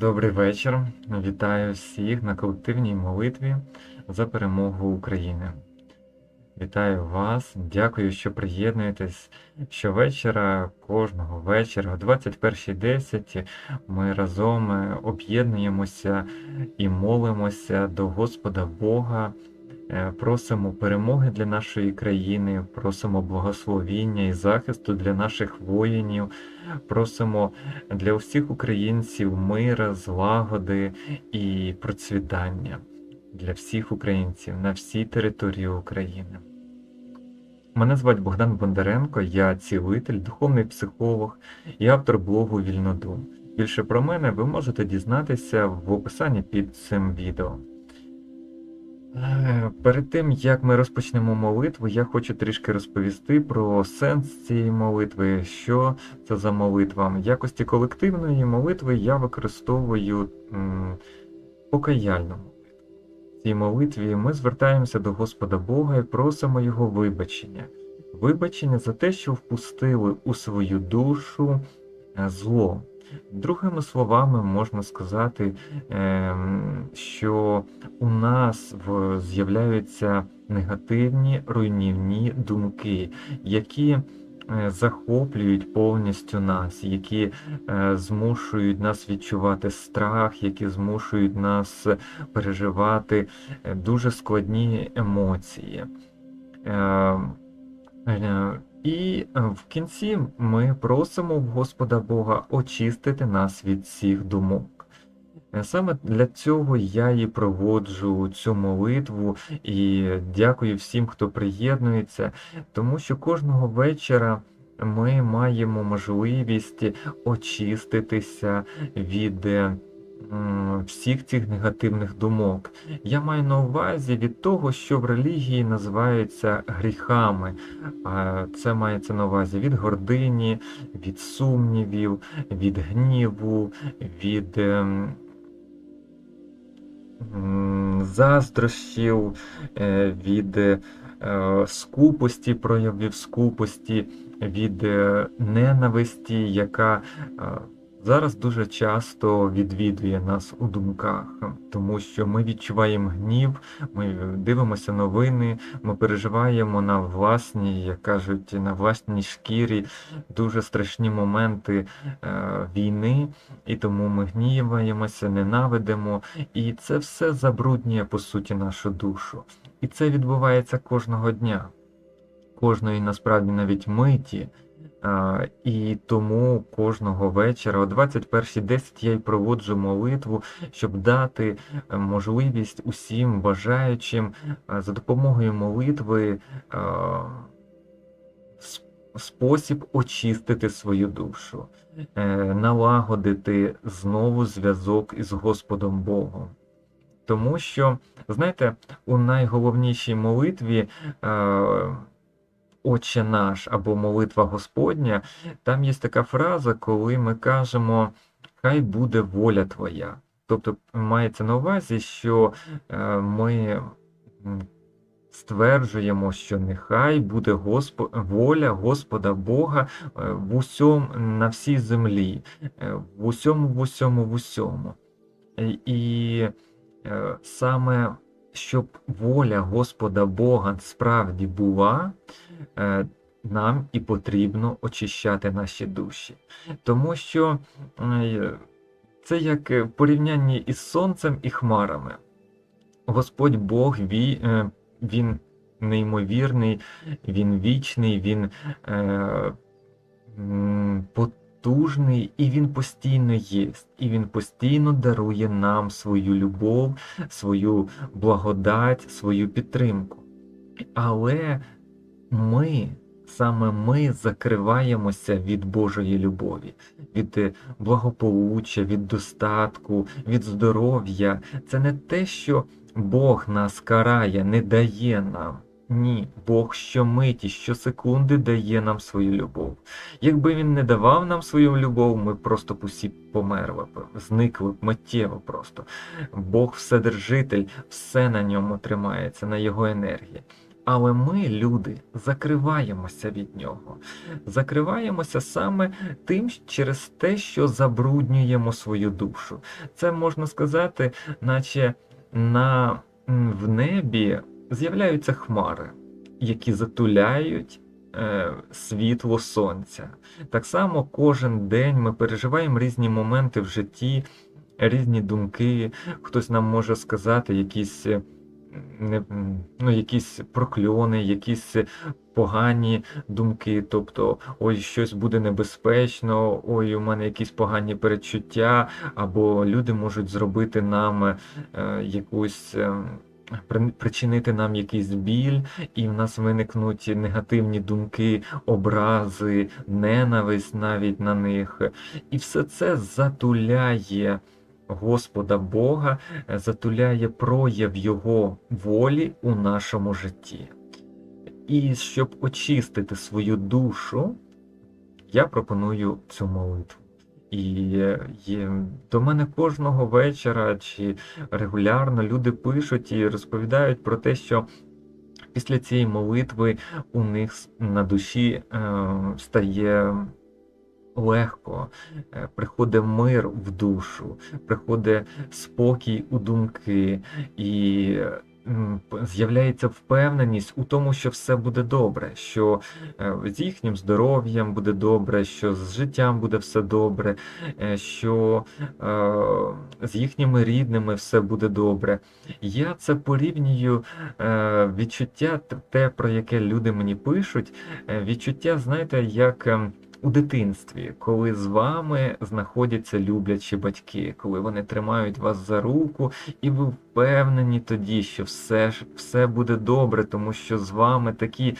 Добрий вечір. Вітаю всіх на колективній молитві за перемогу України. Вітаю вас, дякую, що приєднуєтесь. Щовечора, кожного вечора, о 21.10 ми разом е, об'єднуємося і молимося до Господа Бога, просимо перемоги для нашої країни, просимо благословіння і захисту для наших воїнів, просимо для усіх українців мира, злагоди і процвітання для всіх українців на всій території України. Мене звати Богдан Бондаренко, я цілитель, духовний психолог і автор блогу Вільнодум. Більше про мене ви можете дізнатися в описанні під цим відео. Е, Перед тим як ми розпочнемо молитву, я хочу трішки розповісти про сенс цієї молитви, що це за молитва. В якості колективної молитви я використовую покаяльну молитву. В цій молитві ми звертаємося до Господа Бога і просимо Його вибачення. Вибачення за те, що впустили у свою душу е, зло. Другими словами, можна сказати, ем, що у нас з'являються негативні руйнівні думки, які е, захоплюють повністю нас, які е, змушують нас відчувати страх, які змушують нас переживати е, дуже складні емоції. І е, в кінці ми просимо в Господа Бога очистити нас від всіх думок. Е, Саме для цього я і проводжу цю молитву і дякую всім, хто приєднується, тому що кожного вечора ми маємо можливість очиститися від е, всіх цих негативних думок. Я маю на увазі від того, що в релігії називаються гріхами. Це мається на увазі від гордині, від сумнівів, від гніву, від ем, заздрощів, е, від е, скупості, проявів скупості, від е, ненависті, яка зараз дуже часто відвідує нас у думках, тому що ми відчуваємо гнів, ми дивимося новини, ми переживаємо на власній, як кажуть, на власній шкірі дуже страшні моменти е, війни, і тому ми гніваємося, ненавидимо, і це все забруднює по суті нашу душу. І це відбувається кожного дня, кожної насправді навіть миті. І тому кожного вечора о 21.10 я й проводжу молитву, щоб дати е, можливість усім бажаючим е, за допомогою молитви е, спосіб очистити свою душу, налагодити знову зв'язок із Господом Богом. Тому що, знаєте, у найголовнішій молитві Отче наш або молитва Господня, там є така фраза, коли ми кажемо Хай буде воля Твоя. Тобто мається на увазі, що е, ми стверджуємо, що нехай буде Госпо... воля Господа Бога е, в усьому на всій землі, е, в усьому, в усьому, в усьому. І- саме щоб воля Господа Бога справді була, нам і потрібно очищати наші душі. Тому що е, це як е, порівнянні із сонцем і хмарами. Господь Бог, е, Він неймовірний, Він вічний, Він е, потужний, і Він постійно є. І Він постійно дарує нам свою любов, свою благодать, свою підтримку. Але ми, саме ми закриваємося від Божої любові, від е, благополуччя, від достатку, від здоров'я. Це не те, що Бог нас карає, не дає нам. Ні, Бог щомиті, щосекунди дає нам свою любов. Якби він не давав нам свою любов, ми просто б усі померли б, зникли б миттєво просто. Бог Вседержитель, все на ньому тримається, на його енергії. Але ми, люди, закриваємося від нього. Закриваємося саме тим через те, що забруднюємо свою душу. Це можна сказати, наче на, в небі з'являються хмари, які затуляють е, світло сонця. Так само кожен день ми переживаємо різні моменти в житті, різні думки. Хтось нам може сказати якісь, е, ну, якісь прокльони, якісь погані думки. Тобто, ой, щось буде небезпечно, ой, у мене якісь погані передчуття, або люди можуть зробити нам е, якусь. е, Причинити нам якийсь біль, і в нас виникнуть негативні думки, образи, ненависть навіть на них. І все це затуляє Господа Бога, е, затуляє прояв Його волі у нашому житті. І щоб очистити свою душу, я пропоную цю молитву. І е, є, до мене кожного вечора чи регулярно люди пишуть і розповідають про те, що після цієї молитви у них на душі е, стає легко, е, приходить мир в душу, приходить спокій у думки, і з'являється впевненість у тому, що все буде добре, що е, з їхнім здоров'ям буде добре, що з життям буде все добре, е, що з їхніми рідними все буде добре. Я це порівнюю відчуття, те, про яке люди мені пишуть, відчуття, знаєте, як. У дитинстві, коли з вами знаходяться люблячі батьки, коли вони тримають вас за руку, і ви впевнені тоді, що все ж все буде добре, тому що з вами такі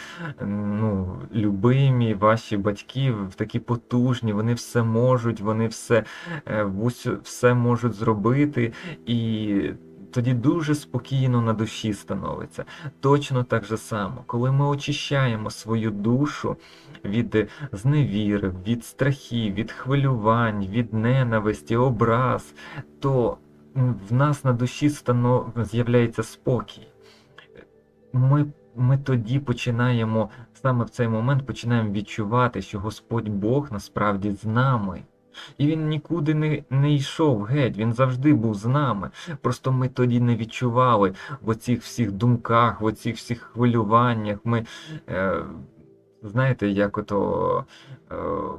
ну, любимі ваші батьки, такі потужні, вони все можуть, вони все, е, все можуть зробити, і тоді дуже спокійно на душі становиться. Точно так же само, коли ми очищаємо свою душу від зневіри, від страхів, від хвилювань, від ненависті, образ, то в нас на душі стано... з'являється спокій. Ми, ми тоді починаємо, саме в цей момент починаємо відчувати, що Господь Бог насправді з нами. І він нікуди не, не йшов геть, він завжди був з нами. Просто ми тоді не відчували в оцих всіх думках, в оцих всіх хвилюваннях. Ми, е, знаєте, як ото, е,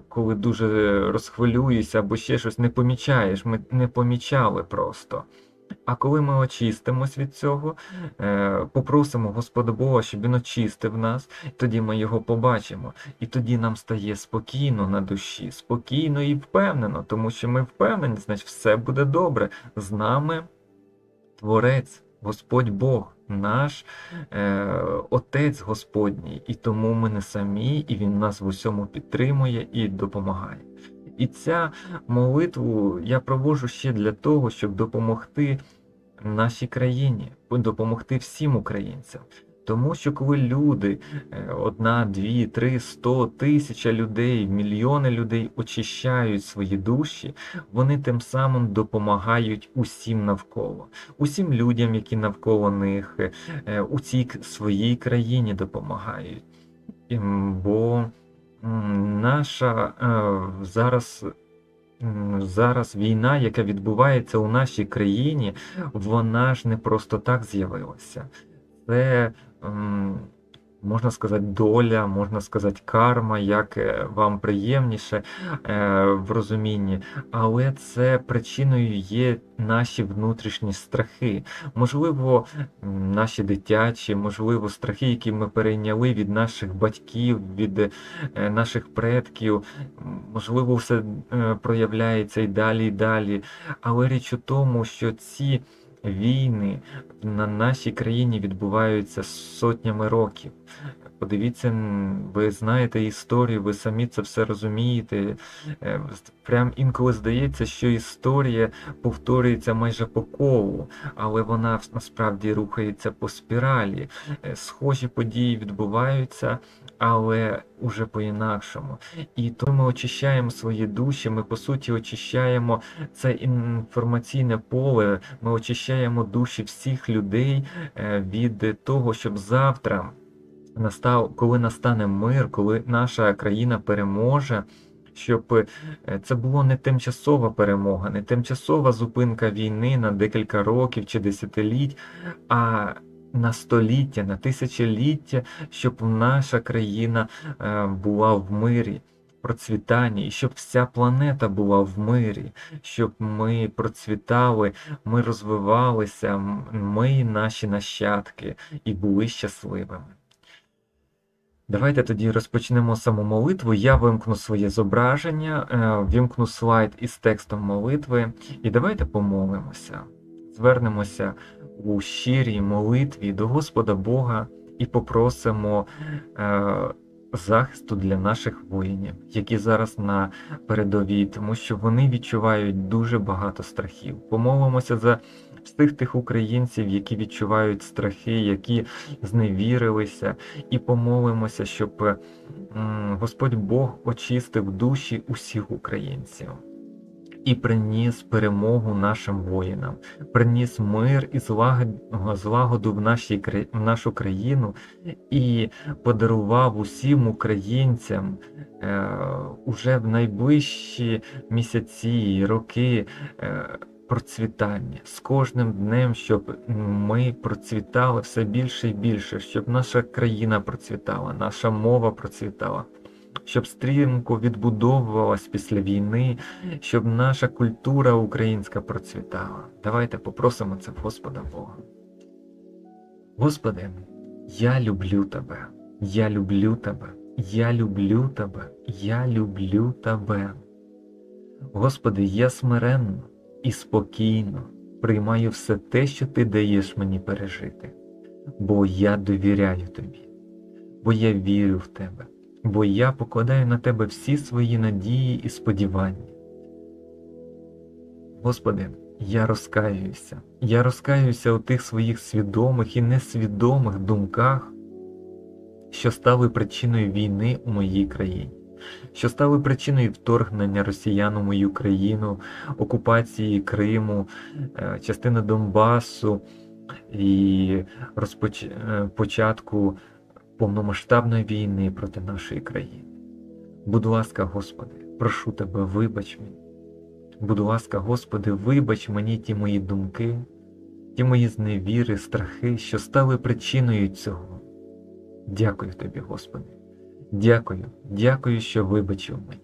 коли дуже розхвилюєшся або ще щось не помічаєш, ми не помічали просто. А коли ми очистимось від цього, е, попросимо Господа Бога, щоб Він очистив нас, тоді ми його побачимо. І тоді нам стає спокійно на душі, спокійно і впевнено, тому що ми впевнені, значить все буде добре. З нами Творець, Господь Бог, наш е, Отець Господній, і тому ми не самі, і Він нас в усьому підтримує і допомагає. І ця молитву я проводжу ще для того, щоб допомогти нашій країні, допомогти всім українцям. Тому що коли люди, е, одна, дві, три, сто, тисяча людей, мільйони людей очищають свої душі, вони тим самим допомагають усім навколо, усім людям, які навколо них, е, у цій своїй країні допомагають. Ем, Бо наша е, зараз. Зараз війна, яка відбувається у нашій країні, вона ж не просто так з'явилася. Це, м, можна сказати, доля, можна сказати, карма, як е, вам приємніше е, в розумінні, але це причиною є наші внутрішні страхи. Можливо, наші дитячі, можливо, страхи, які ми перейняли від наших батьків, від е, наших предків. Можливо, все проявляється і далі, і далі. Але річ у тому, що ці війни на нашій країні відбуваються сотнями років. Подивіться, ви знаєте історію, ви самі це все розумієте. Е, Прям інколи здається, що історія повторюється майже по колу, але вона насправді рухається по спіралі. Е, Схожі події відбуваються, але уже по-інакшому. І то ми очищаємо свої душі, ми по суті очищаємо це інформаційне поле, ми очищаємо душі всіх людей е, від того, щоб завтра настав, коли настане мир, коли наша країна переможе, щоб е, це було не тимчасова перемога, не тимчасова зупинка війни на декілька років чи десятиліть, а на століття, на тисячоліття, щоб наша країна е, була в мирі. Процвітанні, і щоб вся планета була в мирі, щоб ми процвітали, ми розвивалися, ми і наші нащадки і були щасливими. Давайте тоді розпочнемо саму молитву. Я вимкну своє зображення, е, вімкну слайд із текстом молитви, і давайте помолимося. Звернемося у щирій молитві до Господа Бога і попросимо е, захисту для наших воїнів, які зараз на передовій, тому що вони відчувають дуже багато страхів. Помолимося за всіх тих українців, які відчувають страхи, які зневірилися, і помолимося, щоб Господь Бог очистив душі усіх українців. І приніс перемогу нашим воїнам, приніс мир і злагоду в, нашій, в нашу країну і подарував усім українцям е, уже в найближчі місяці роки е, процвітання з кожним днем, щоб ми процвітали все більше і більше, щоб наша країна процвітала, наша мова процвітала. Щоб стрімко відбудовувалась після війни, щоб наша культура українська процвітала. Давайте попросимо це в Господа Бога. Господи, я люблю Тебе, я люблю Тебе, я люблю Тебе, я люблю Тебе. Господи, я смиренно і спокійно приймаю все те, що Ти даєш мені пережити, бо я довіряю Тобі, бо я вірю в Тебе, бо я покладаю на Тебе всі свої надії і сподівання. Господи, я розкаююся, я розкаююся у тих своїх свідомих і несвідомих думках, що стали причиною війни у моїй країні, що стали причиною вторгнення росіян у мою країну, окупації Криму, е, частини Донбасу і розпоч... е, початку повномасштабної війни проти нашої країни. Будь ласка, Господи, прошу Тебе, вибач мені. Будь ласка, Господи, вибач мені ті мої думки, ті мої зневіри, страхи, що стали причиною цього. Дякую Тобі, Господи. Дякую, дякую, що вибачив мені.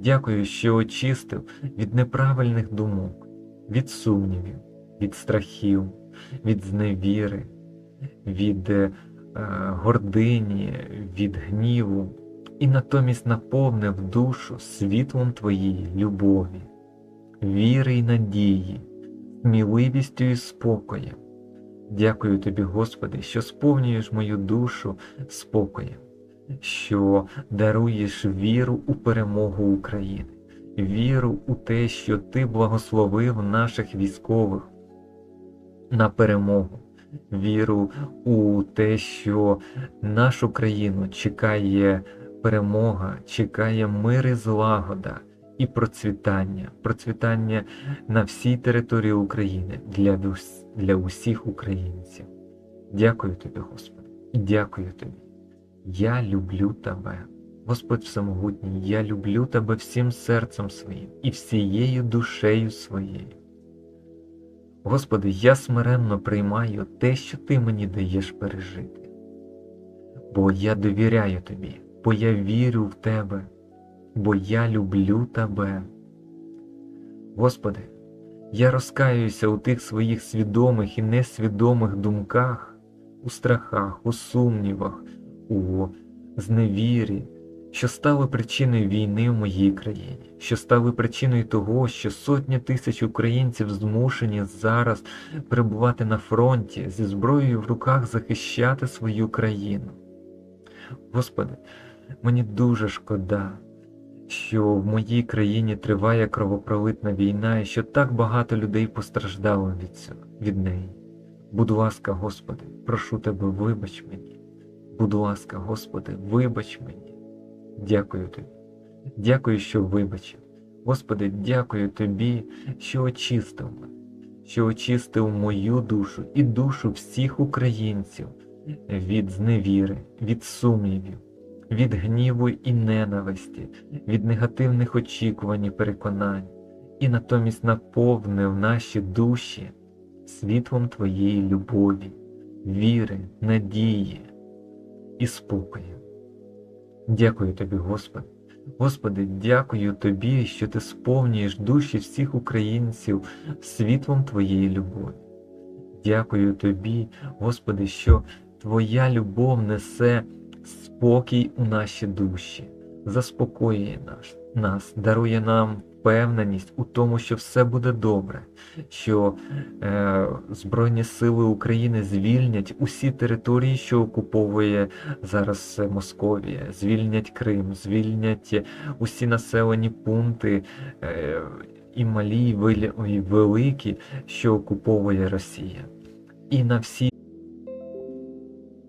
Дякую, що очистив від неправильних думок, від сумнівів, від страхів, від зневіри, від е, гордині, від гніву, і натомість наповнив душу світлом Твоєї любові, віри й надії, сміливістю і спокоєм. Дякую Тобі, Господи, що сповнюєш мою душу спокоєм, що даруєш віру у перемогу України, віру у те, що Ти благословив наших військових на перемогу, віру у те, що нашу країну чекає перемога, чекає мир і злагода і процвітання, процвітання на всій території України для, для усіх українців. Дякую тобі, Господи, дякую тобі. Я люблю тебе. Господь Всемогутній, я люблю тебе всім серцем своїм і всією душею своєю. Господи, я смиренно приймаю те, що Ти мені даєш пережити, бо я довіряю Тобі, бо я вірю в Тебе, бо я люблю Тебе. Господи, я розкаюся у тих своїх свідомих і несвідомих думках, у страхах, у сумнівах, у зневірі, що стали причиною війни в моїй країні, що стали причиною того, що сотні тисяч українців змушені зараз перебувати на фронті зі зброєю в руках захищати свою країну. Господи, мені дуже шкода, що в моїй країні триває кровопролитна війна і що так багато людей постраждало від, цього, від неї. Будь ласка, Господи, прошу Тебе, вибач мені. Будь ласка, Господи, вибач мені. Дякую Тобі. Дякую, що вибачив. Господи, дякую Тобі, що очистив мене, що очистив мою душу і душу всіх українців від зневіри, від сумнівів, від гніву і ненависті, від негативних очікувань і переконань, і натомість наповнив наші душі світлом Твоєї любові, віри, надії і спокою. Дякую тобі, Господи. Господи, дякую Тобі, що Ти сповнюєш душі всіх українців світлом Твоєї любові. Дякую Тобі, Господи, що Твоя любов несе спокій у наші душі, заспокоює нас, дарує нам впевненість у тому, що все буде добре, що е, Збройні Сили України звільнять усі території, що окуповує зараз Московія, звільнять Крим, звільнять усі населені пункти. Е, і малі, і великі, що окуповує Росія. І на всі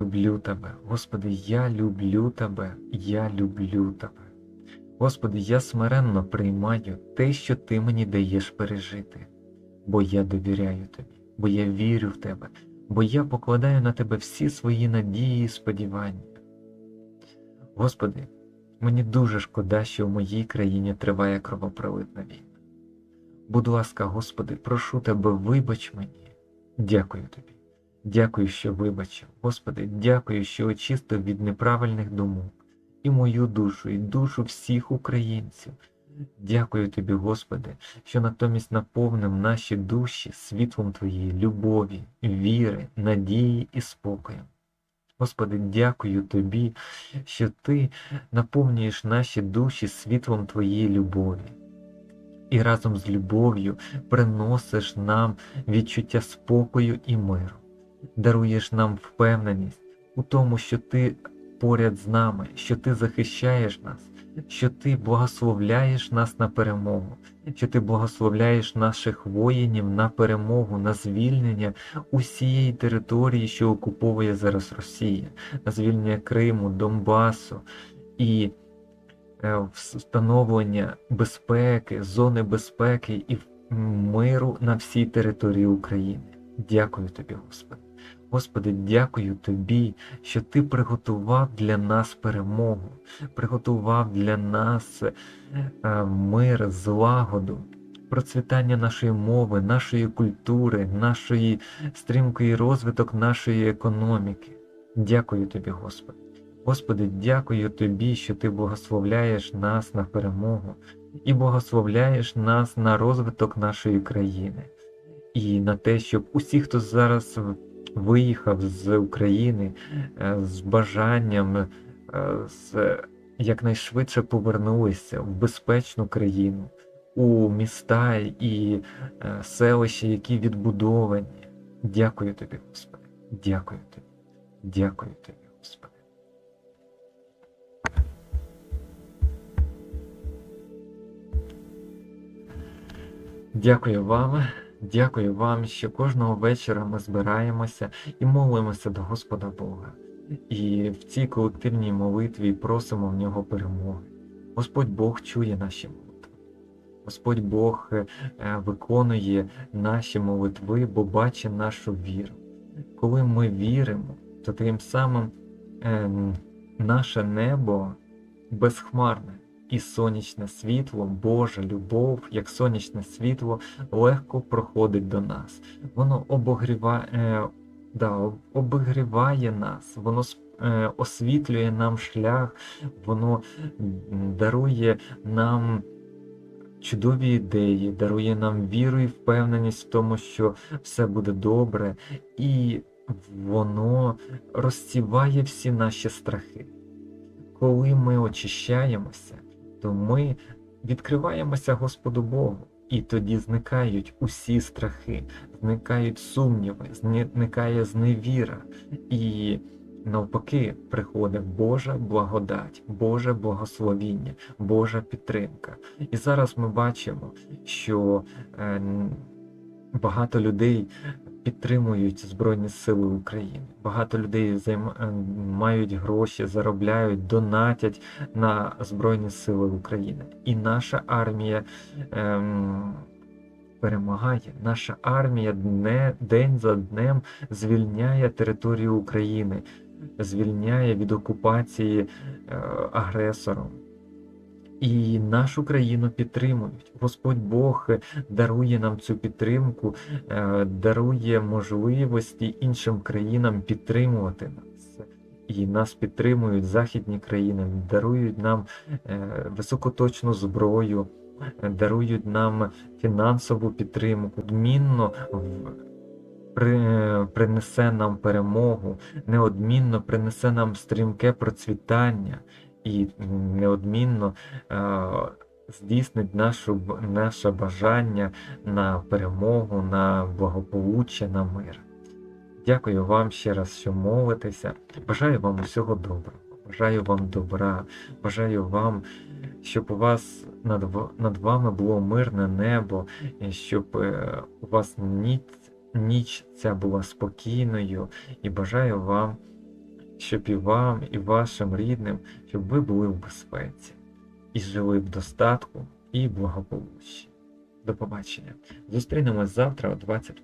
люблю тебе. Господи, я люблю тебе, я люблю тебе. Господи, я смиренно приймаю те, що Ти мені даєш пережити, бо я довіряю Тобі, бо я вірю в Тебе, бо я покладаю на Тебе всі свої надії і сподівання. Господи, мені дуже шкода, що в моїй країні триває кровопролитна війна. Будь ласка, Господи, прошу Тебе, вибач мені. Дякую Тобі. Дякую, що вибачив. Господи, дякую, що очистив від неправильних думок і мою душу, і душу всіх українців. Дякую тобі, Господи, що натомість наповнив наші душі світлом Твоєї любові, віри, надії і спокою. Господи, дякую Тобі, що Ти наповнюєш наші душі світлом Твоєї любові. І разом з любов'ю приносиш нам відчуття спокою і миру, даруєш нам впевненість у тому, що Ти поряд з нами, що Ти захищаєш нас, що Ти благословляєш нас на перемогу, що Ти благословляєш наших воїнів на перемогу, на звільнення усієї території, що окуповує зараз Росія, на звільнення Криму, Донбасу і е, встановлення безпеки, зони безпеки і миру на всій території України. Дякую тобі, Господи. Господи, дякую Тобі, що Ти приготував для нас перемогу, приготував для нас е, мир, злагоду, процвітання нашої мови, нашої культури, нашої стрімкої розвиток нашої економіки. Дякую Тобі, Господи. Господи, дякую Тобі, що Ти благословляєш нас на перемогу і благословляєш нас на розвиток нашої країни. І на те, щоб усі, хто зараз виїхав з України е, з бажанням е, з якнайшвидше повернулися в безпечну країну, у міста і е, селища, які відбудовані. Дякую тобі, Господи. Дякую тобі. Дякую тобі, Господи. Дякую вам. Дякую вам, що кожного вечора ми збираємося і молимося до Господа Бога. І в цій колективній молитві просимо в нього перемоги. Господь Бог чує наші молитви. Господь Бог е, виконує наші молитви, бо бачить нашу віру. Коли ми віримо, то тим самим ем, наше небо безхмарне і сонячне світло, Божа любов, як сонячне світло, легко проходить до нас. Воно обогріває, е, да, обігріває нас, воно е, освітлює нам шлях, воно дарує нам. Чудові ідеї, дарує нам віру і впевненість в тому, що все буде добре, і воно розсіває всі наші страхи. Коли ми очищаємося, то ми відкриваємося Господу Богу, і тоді зникають усі страхи, зникають сумніви, зникає зневіра, і навпаки приходить Божа благодать, Боже благословіння, Божа підтримка. І зараз ми бачимо, що е, багато людей підтримують Збройні Сили України. Багато людей займ... Е, мають гроші, заробляють, донатять на Збройні Сили України. І наша армія ем... перемагає. Наша армія дне, день за днем звільняє територію України, звільняє від окупації е, агресором. І нашу країну підтримують. Господь Бог е, дарує нам цю підтримку, е, дарує можливості іншим країнам підтримувати нас. І нас підтримують західні країни, дарують нам е, високоточну зброю, дарують нам фінансову підтримку. Відмінно принесе нам перемогу, неодмінно принесе нам стрімке процвітання і неодмінно е, здійснить нашу, наше бажання на перемогу, на благополуччя, на мир. Дякую вам ще раз, що молитеся. Бажаю вам усього доброго. Бажаю вам добра. Бажаю вам, щоб у вас над, над вами було мирне небо, щоб е, у вас ніч, ніч ця була спокійною. І бажаю вам, щоб і вам, і вашим рідним, щоб ви були в безпеці і жили в достатку і благополуччі. До побачення. Зустрінемось завтра о 20